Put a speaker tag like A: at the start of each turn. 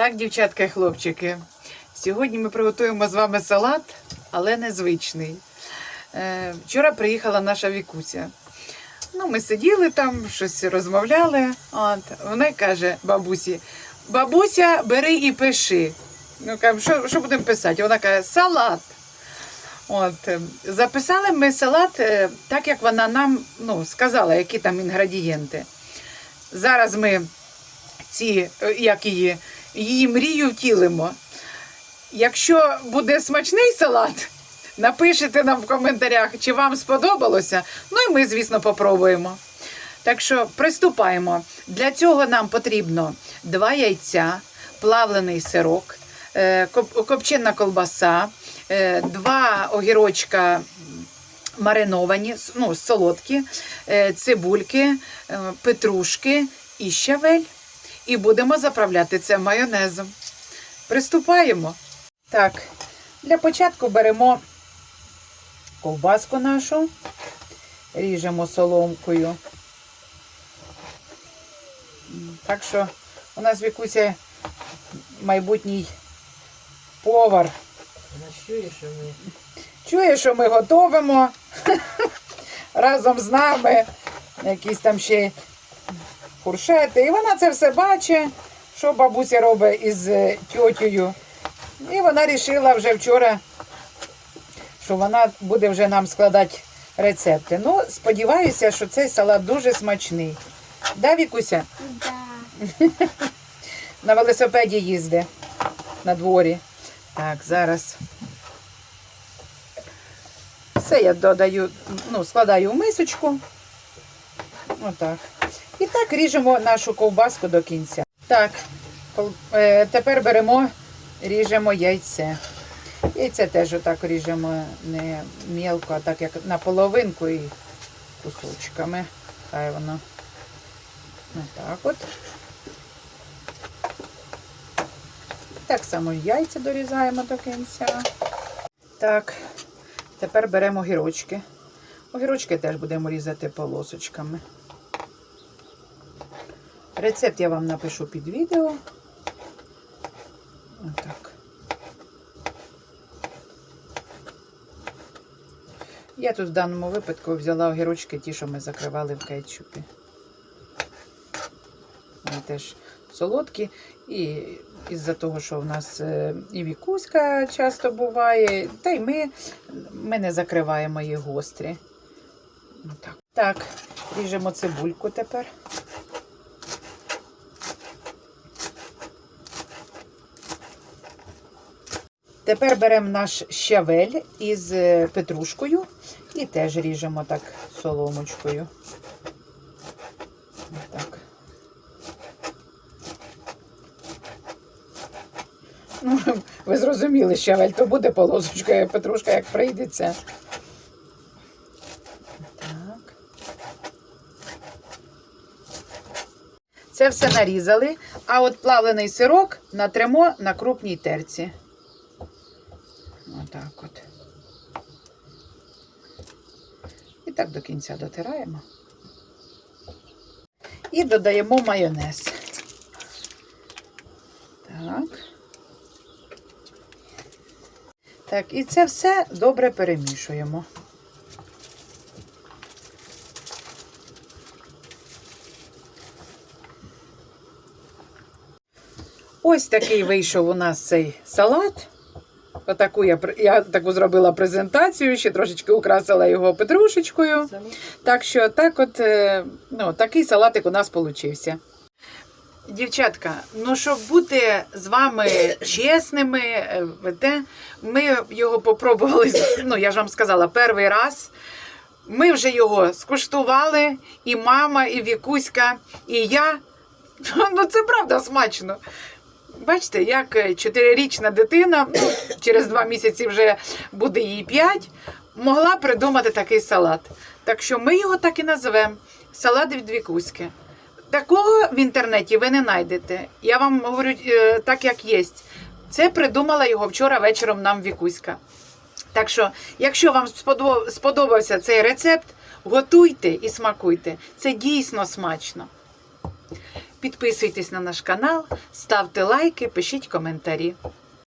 A: Так, дівчатка і хлопчики, сьогодні ми приготуємо з вами салат, але незвичний. Е, вчора приїхала наша Вікуся. Ну, ми сиділи там, щось розмовляли. От, вона каже бабусі: бабуся, бери і пиши. Ну, кажу, що, що будемо писати? Вона каже, салат. От, е, записали ми салат, е, так як вона нам ну, сказала, які там інгредієнти. Зараз ми ці, е, як її, її мрію втілимо. Якщо буде смачний салат, напишите нам в коментарях, чи вам сподобалося. Ну і ми, звісно, попробуємо. Так що приступаємо. Для цього нам потрібно два яйця, плавлений сирок, е, копчена колбаса, е, два огірочка мариновані, ну, солодкі, е, цибульки, петрушки і щавель. І будемо заправляти це майонезом. Приступаємо. Так, для початку беремо ковбаску нашу, ріжемо соломкою. Так що у нас Вікуся майбутній повар.
B: Вона чує, що ми
A: Чує, що ми готовимо разом з нами. Якісь там ще фуршети. І вона це все бачить, що бабуся робить із е, тьотєю. І вона вирішила вже вчора, що вона буде вже нам складати рецепти. Ну, сподіваюся, що цей салат дуже смачний. Да, Вікуся?
C: Да.
A: На велосипеді їзди на дворі. Так, зараз. Все я додаю, ну, складаю в мисочку. Отак. І так ріжемо нашу ковбаску до кінця. Так, е, тепер беремо, ріжемо яйце. Яйце теж отак ріжемо не мілко, а так як на половинку і кусочками. Хай воно. Отак от. Так само яйця дорізаємо до кінця. Так, тепер беремо огірочки. Огірочки теж будемо різати полосочками. Рецепт я вам напишу під відео. Отак. Я тут в даному випадку взяла огірочки, ті, що ми закривали в кетчупі. Вони теж солодкі. І із-за того, що в нас е, і вікуська часто буває, та й ми, ми не закриваємо їх гострі. Так. так, ріжемо цибульку тепер. Тепер беремо наш щавель із е, петрушкою і теж ріжемо так соломочкою. Так. Ну, ви зрозуміли, щавель то буде полосочка, а петрушка як прийдеться. Це все нарізали, а от плавлений сирок натремо на крупній терці. Отак от. І так до кінця дотираємо. І додаємо майонез. Так. Так, і це все добре перемішуємо. Ось такий вийшов у нас цей салат. Отаку я, я таку зробила презентацію, ще трошечки украсила його петрушечкою. Так що так от, е, ну, такий салатик у нас получився. Дівчатка, ну щоб бути з вами чесними, е, ми його попробували, ну я ж вам сказала, перший раз. Ми вже його скуштували, і мама, і Вікуська, і я. Ну це правда смачно. Бачите, як е, чотирирічна дитина, ну, через два місяці вже буде їй п'ять, могла придумати такий салат. Так що ми його так і назвемо салат від Вікуськи. Такого в інтернеті ви не знайдете. Я вам говорю е, так, як є. Це придумала його вчора вечором нам Вікуська. Так що, якщо вам сподобався цей рецепт, готуйте і смакуйте. Це дійсно смачно. Підписуйтесь на наш канал, ставте лайки, пишіть коментарі.